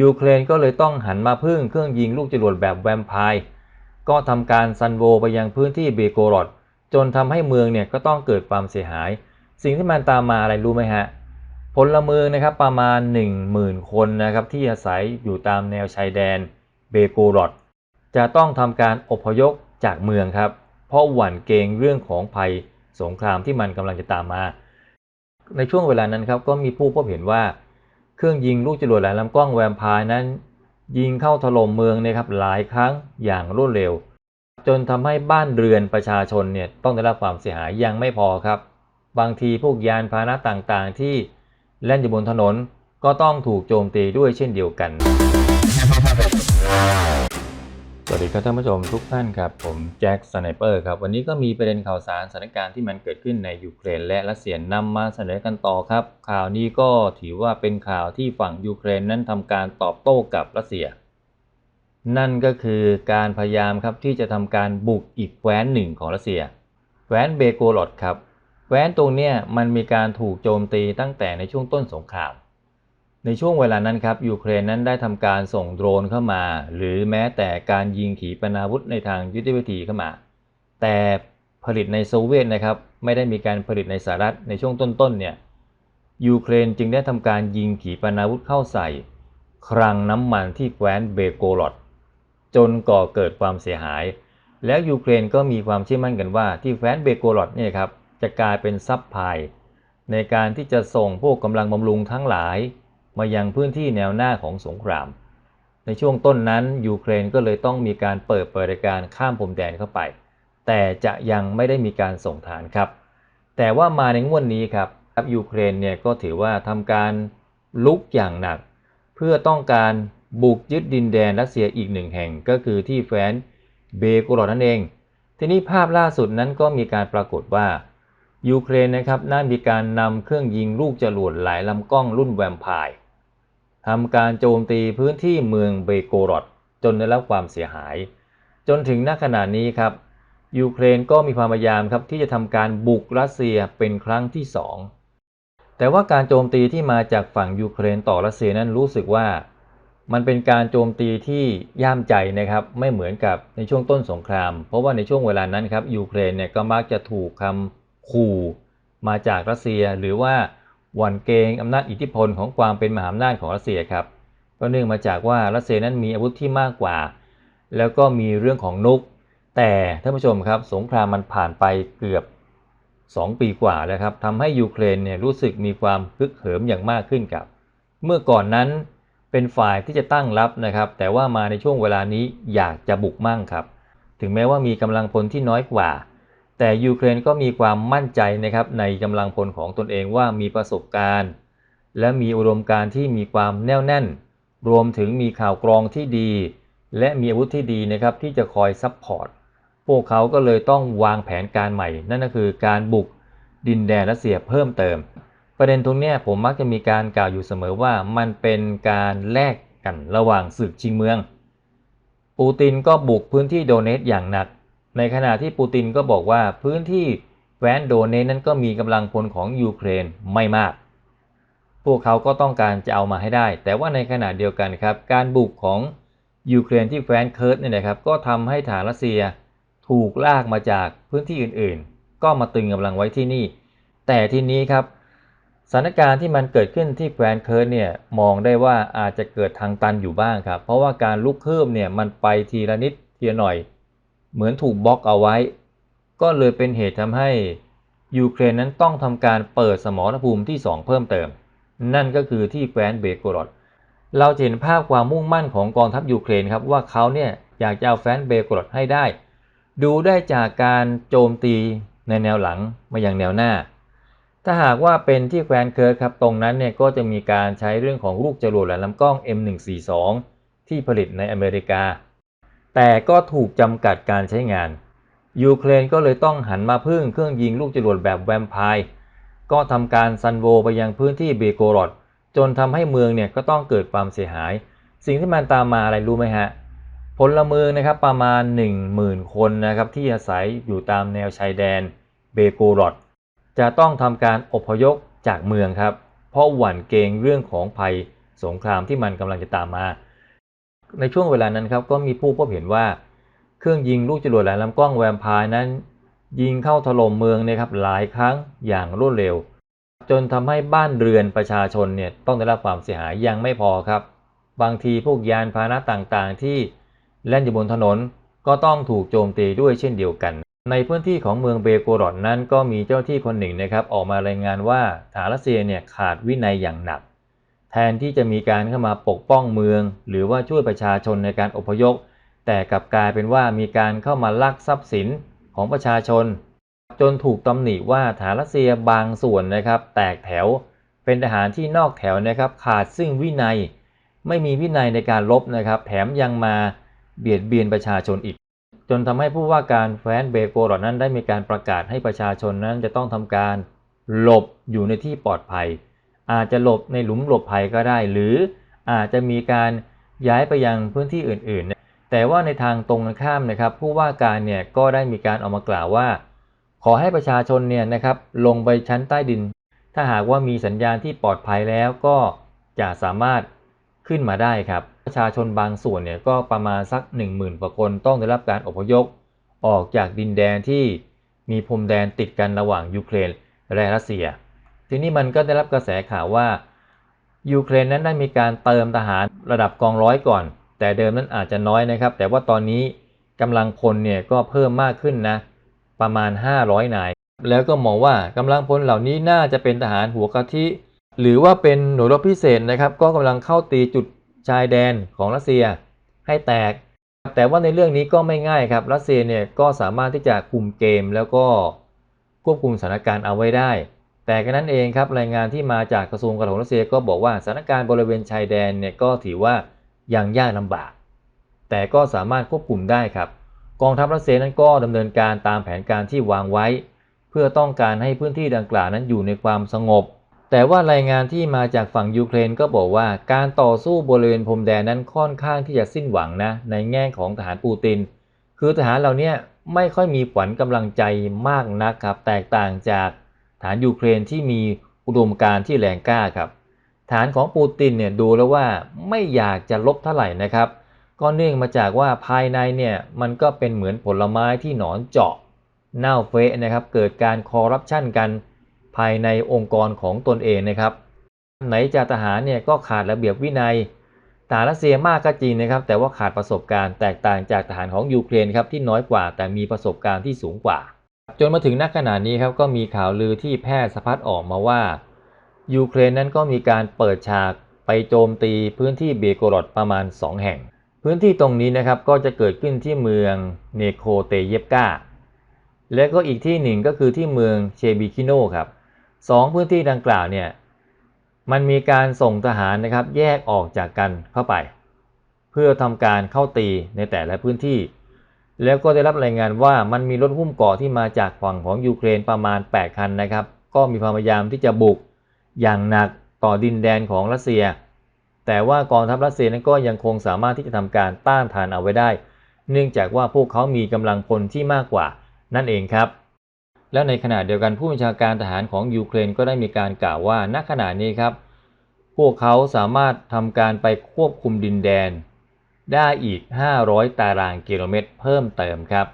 ยูเครนก็เลยต้องหันมาพึ่งเครื่องยิงลูกจรวดแบบแวมไพร์ก็ทำการซันโวไปยังพื้นที่เบโกรอดจนทำให้เมืองเนี่ยก็ต้องเกิดความเสียหาย สิ่งที่มันตามมาอะไรรู้ไหมฮะพลเมืองนะครับประมาณ 10,000 คนนะครับที่อาศัยอยู่ตามแนวชายแดนเบโกรอดจะต้องทำการอพยพจากเมืองครับ เพราะหวั่นเกรงเรื่องของภัยสงครามที่มันกำลังจะตามมา ในช่วงเวลานั้นครับก็มีผู้พบเห็นว่า เครื่องยิงลูกจรวดหลายลำกล้องแวมพายนั้น ยิงเข้าถล่มเมืองนะครับหลายครั้งอย่างรวดเร็ว จนทำให้บ้านเรือนประชาชนเนี่ยต้องได้รับความเสียหายยังไม่พอครับ บางทีพวกยานพาหนะต่างๆ ที่แล่นอยู่บนถนนก็ต้องถูกโจมตีด้วยเช่นเดียวกัน สวัสดีครับท่านผู้ชมทุกท่านครับ ผมแจ็คสไนเปอร์ครับ วันนี้ก็มีประเด็นข่าวสารสถานการณ์ที่มันเกิดขึ้นในยูเครน และรัสเซียนำมาเสนอกันต่อครับ ข่าวนี้ก็ถือว่าเป็นข่าวที่ฝั่งยูเครนนั้นทำการตอบโต้กับรัสเซีย นั่นก็คือการพยายามครับที่จะทำการบุกอีกแคว้นหนึ่งของรัสเซียแคว้นเบโกรอดครับแคว้นตรงเนี้ยมันมีการถูกโจมตีตั้งแต่ในช่วงต้นสงคราม ในช่วงเวลานั้นครับยูเครนนั้นได้ทำการส่งโดรนเข้ามา หรือแม้แต่การยิงขีปนาวุธในทางยุทธวิธีเข้ามา แต่ผลิตในโซเวียตนะครับไม่ได้มีการผลิตในสหรัฐในช่วงต้นๆเนี่ยยูเครนจึงได้ทำการยิงขีปนาวุธเข้าใส่คลังน้ำมันที่แคว้นเบโกรอดจนก่อเกิดความเสียหาย แล้วยูเครนก็มีความเชื่อมั่นกันว่าที่แคว้นเบโกรอดเนี่ยครับจะกลายเป็นซับพลายในการที่จะส่งพวกกำลังบำรุงทั้งหลาย มายังพื้นที่แนวหน้าของสงคราม ในช่วงต้นนั้นยูเครนก็เลยต้องมีการเปิดบริการข้ามพรมแดนเข้าไป แต่จะยังไม่ได้มีการส่งฐานครับ แต่ว่ามาในงวดนนี้ครับยูเครนเนี่ยก็ถือว่าทำการลุกอย่างหนัก เพื่อต้องการบุกยึดดินแดนรัสเซียอีกหนึ่งแห่งก็คือที่แฟนเบโกรอดนั่นเอง ทีนี้ภาพล่าสุดนั้นก็มีการปรากฏว่ายูเครนนะครับน่ามีการนำเครื่องยิงลูกจรวดหลายลำกล้องรุ่นแวมไพร์ ทำการโจมตีพื้นที่เมืองเบโกรอดจนได้รับความเสียหาย จนถึงณขณะนี้ครับยูเครนก็มีความพยายามครับที่จะทำการบุกรัสเซียเป็นครั้งที่ 2 แต่ว่าการโจมตีที่มาจากฝั่งยูเครนต่อรัสเซียนั้นรู้สึกว่า มันเป็นการโจมตีที่ย่ามใจนะครับไม่เหมือนกับในช่วงต้นสงคราม เพราะว่าในช่วงเวลานั้นครับยูเครนเนี่ยก็มักจะถูกคำขู่มาจากรัสเซียหรือว่า หวั่นเกรงอำนาจอิทธิพลของความเป็นมหาอำนาจของรัสเซียครับก็เนื่องมาจากว่ารัสเซียนั้นมีอาวุธที่มากกว่า แล้วก็มีเรื่องของนุก แต่ท่านผู้ชมครับสงครามมันผ่านไปเกือบ 2 ปีกว่าแล้วครับทำให้ยูเครนเนี่ยรู้สึกมีความคึกเหิมอย่างมากขึ้นกับ เมื่อก่อนนั้นเป็นฝ่ายที่จะตั้งรับนะครับ แต่ว่ามาในช่วงเวลานี้อยากจะบุกมั่งครับ ถึงแม้ว่ามีกำลังพลที่น้อยกว่า แต่ยูเครนก็มีความมั่นใจนะครับในกำลังพลของตนเองว่ามีประสบการณ์ และมีอุดมการณ์ที่มีความแน่วแน่น รวมถึงมีข่าวกรองที่ดี และมีอาวุธที่ดีนะครับที่จะคอยซับพอร์ตพวกเขาก็เลยต้องวางแผนการใหม่ นั่นก็คือการบุกดินแดนรัสเซียเพิ่มเติม ประเด็นตรงนี้ผมมักจะมีการกล่าวอยู่เสมอว่ามันเป็นการแลกกันระหว่างศึกชิงเมือง ปูตินก็บุกพื้นที่โดเนตอย่างหนัก ในขณะที่ปูตินก็บอกว่าพื้นที่แวนโดเนนั้นก็มีกำลังพลของยูเครนไม่มาก พวกเขาก็ต้องการจะเอามาให้ได้ แต่ว่าในขณะเดียวกันครับ การบุกของยูเครนที่แฟนเคิร์ตเนี่ยนะครับก็ทำให้ฐานรัสเซียถูกลากมาจากพื้นที่อื่นๆ ก็มาตึงกำลังไว้ที่นี่ แต่ทีนี้ครับสถานการณ์ที่มันเกิดขึ้นที่แฟนเคิร์ตเนี่ยมองได้ว่าอาจจะเกิดทางตันอยู่บ้างครับ เพราะว่าการลุกคืบเนี่ยมันไปทีละนิดทีละหน่อย เหมือนถูกบล็อกเอาไว้ ก็เลยเป็นเหตุทำให้ยูเครนนั้นต้องทำการเปิดสมรภูมิที่ 2 เพิ่มเติม นั่นก็คือที่แคว้นเบโกรดเราเห็นภาพความมุ่งมั่นของกองทัพยูเครนครับว่าเขาเนี่ยอยากจะเอาแฟนเบโกรดให้ได้ ดูได้จากการโจมตีในแนวหลังมาอย่างแนวหน้า ถ้าหากว่าเป็นที่แคว้นเคิร์ครับตรงนั้นเนี่ยก็จะมีการใช้เรื่องของลูกจรวดและลำกล้อง M142 ที่ผลิตในอเมริกา แต่ก็ถูกจำกัดการใช้งาน ยูเครนก็เลยต้องหันมาพึ่งเครื่องยิงลูกจรวดแบบแวมไพร์ก็ทำการซันโวไปยังพื้นที่เบโกรอดจนทำให้เมืองเนี่ยก็ต้องเกิดความเสียหาย สิ่งที่มันตามมาอะไรรู้ไหมฮะพลเมืองนะครับประมาณ 10,000 คนนะครับที่อาศัยอยู่ตามแนวชายแดนเบโกรอดจะต้องทำการอพยพจากเมืองครับ เพราะหวั่นเกรงเรื่องของภัยสงครามที่มันกำลังจะตามมา ในช่วงเวลานั้นครับก็มีผู้พบเห็นว่าเครื่องยิงลูกจรวดหลายลำกล้องแวมพร์นั้น ยิงเข้าถล่มเมืองนะครับหลายครั้งอย่างรวดเร็ว จนทำให้บ้านเรือนประชาชนเนี่ยต้องได้รับความเสียหายยังไม่พอครับ บางทีพวกยานพาหนะต่างๆ ที่แล่นอยู่บนถนนก็ต้องถูกโจมตีด้วยเช่นเดียวกัน ในพื้นที่ของเมืองเบโกรอดนั้นก็มีเจ้าหน้าที่คนหนึ่งนะครับออกมารายงานว่าฐานรัสเซียเนี่ยขาดวินัยอย่างหนัก แทนที่จะมีการเข้ามาปกป้องเมือง หรือว่าช่วยประชาชนในการอพยพ แต่กลับกลายเป็นว่ามีการเข้ามาลักทรัพย์สินของประชาชน จนถูกตำหนิว่าฐานรัสเซียบางส่วนนะครับ แตกแถว เป็นทหารที่นอกแถวนะครับ ขาดซึ่งวินัย ไม่มีวินัยในการลบนะครับ แถมยังมาเบียดเบียนประชาชนอีก จนทำให้ผู้ว่าการแฟนเบโกรอนั้นได้มีการประกาศให้ประชาชนนั้นจะต้องทำการหลบอยู่ในที่ปลอดภัย อาจจะหลบในหลุมหลบภัยก็ได้ หรืออาจจะมีการย้ายไปยังพื้นที่อื่นๆ แต่ว่าในทางตรงกันข้ามนะครับผู้ว่าการเนี่ยก็ได้มีการออกมากล่าวว่า ขอให้ประชาชนเนี่ยนะครับลงไปชั้นใต้ดิน ถ้าหากว่ามีสัญญาณที่ปลอดภัยแล้วก็จะสามารถขึ้นมาได้ครับ ประชาชนบางส่วนเนี่ยก็ประมาณสัก 10,000กว่าคนต้องได้รับการอพยพออกจากดินแดนที่มีพรมแดนติดกันระหว่างยูเครนและรัสเซีย ทีนี้มันก็ได้รับกระแสข่าวว่ายูเครนนั้นได้มีการเติมทหารระดับกองร้อยก่อน แต่เดิมนั้นอาจจะน้อยนะครับ แต่ว่าตอนนี้กำลังพลเนี่ยก็เพิ่มมากขึ้นนะประมาณ 500นาย แล้วก็มองว่ากำลังพลเหล่านี้น่าจะเป็นทหารหัวกะทิ หรือว่าเป็นหน่วยรบพิเศษนะครับ ก็กำลังเข้าตีจุดชายแดนของรัสเซียให้แตก แต่ว่าในเรื่องนี้ก็ไม่ง่ายครับรัสเซียเนี่ยก็สามารถที่จะคุมเกมแล้วก็ควบคุมสถานการณ์เอาไว้ได้ แต่กันนั้นเองครับรายงานที่มาจากกระทรวงกลาโหมรัสเซียก็บอกว่าสถานการณ์บริเวณชายแดนเนี่ยก็ถือว่ายังยากลำบาก แต่ก็สามารถควบคุมได้ครับ กองทัพรัสเซียนั้นก็ดำเนินการตามแผนการที่วางไว้ เพื่อต้องการให้พื้นที่ดังกล่าวนั้นอยู่ในความสงบ แต่ว่ารายงานที่มาจากฝั่งยูเครนก็บอกว่าการต่อสู้บริเวณพรมแดนนั้นค่อนข้างที่จะสิ้นหวังนะในแง่ของทหารปูติน คือทหารเหล่านี้ไม่ค่อยมีขวัญกำลังใจมากนักครับแตกต่างจาก ฐานยูเครนที่มีอุดมการณ์ที่แรงกล้าครับ ฐานของปูตินเนี่ยดูแล้วว่าไม่อยากจะลบเท่าไหร่นะครับ ก็เนื่องมาจากว่าภายในเนี่ยมันก็เป็นเหมือนผลไม้ที่หนอนเจาะเน่าเฟะนะครับ เกิดการคอร์รัปชันกันภายในองค์กรของตนเองนะครับ ไหนจะทหารเนี่ยก็ขาดระเบียบวินัยทหารรัสเซียมากก็จริงนะครับ แต่ว่าขาดประสบการณ์แตกต่างจากทหารของยูเครนครับที่น้อยกว่าแต่มีประสบการณ์ที่สูงกว่า จนมาถึงนักขณะนี้ครับก็มีข่าวลือที่แพร่สะพัดออกมาว่า ยูเครนนั้นก็มีการเปิดฉากไปโจมตีพื้นที่เบโกรดประมาณ 2 แห่ง พื้นที่ตรงนี้นะครับก็จะเกิดขึ้นที่เมืองเนโคเตเยฟกาและก็อีกที่หนึ่งก็คือที่เมืองเชบิคิโนครับสองพื้นที่ดังกล่าวเนี่ยมันมีการส่งทหารนะครับแยกออกจากกันเข้าไป เพื่อทำการเข้าตีในแต่ละพื้นที่ แล้วก็ได้รับรายงานว่ามันมีรถหุ้มเกราะที่มาจากฝั่งของยูเครนประมาณ 8 คันนะครับ ก็มีความพยายามที่จะบุกอย่างหนักต่อดินแดนของรัสเซีย แต่ว่ากองทัพรัสเซียนั้นก็ยังคงสามารถที่จะทำการต้านทานเอาไว้ได้ เนื่องจากว่าพวกเขามีกำลังพลที่มากกว่านั่นเองครับ แล้วในขณะเดียวกันผู้บัญชาการทหารของยูเครนก็ได้มีการกล่าวว่าณขณะนี้ครับ พวกเขาสามารถทำการไปควบคุมดินแดน ได้อีก 500 ตารางกิโลเมตรเพิ่มเติมครับ